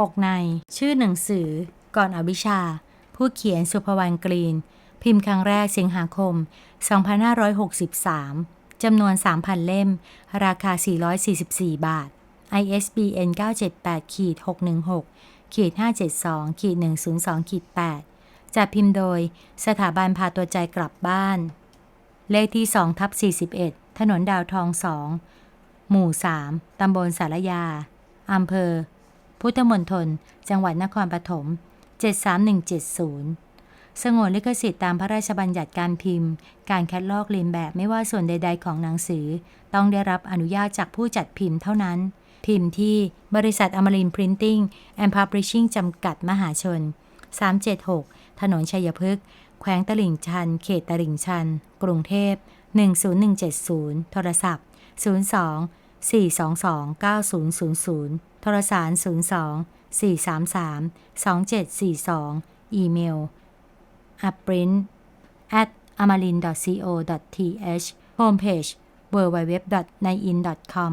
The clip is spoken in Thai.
ปกใน ชื่อหนังสือ ก่อนอวิชา ผู้เขียนสุภวรรณกรีน พิมพ์ครั้งแรกสิงหาคม 2563 จำนวน 3,000 เล่ม ราคา 444 บาท ISBN 978ขีด616ขีด572ขีด102ขีด8จัดพิมพ์โดยสถาบันพาตัวใจกลับบ้าน เลขที่2ทับ41 ถนนดาวทอง 2 หมู่ 3 ตำบลสารยา อำเภอ พุทธมณฑลจังหวัดนครปฐม73170 สงวนลิขสิทธิ์ตามพระราชบัญญัติการพิมพ์ การคัดลอกเลียนแบบไม่ว่าส่วนใด ๆ ของหนังสือ ต้องได้รับอนุญาตจากผู้จัดพิมพ์เท่านั้น พิมพ์ที่บริษัทอมรินพรินติ้งแอนด์พับลิชชิ่งจำกัดมหาชน 376 ถนนชัยพฤกษ์แขวงตลิ่งชัน เขตตลิ่งชัน กรุงเทพ 10170 โทรศัพท์ 02 422 9000 โทรสาร 02 433 2742 อีเมล a p r i n at amarin co th homepage www.nain.com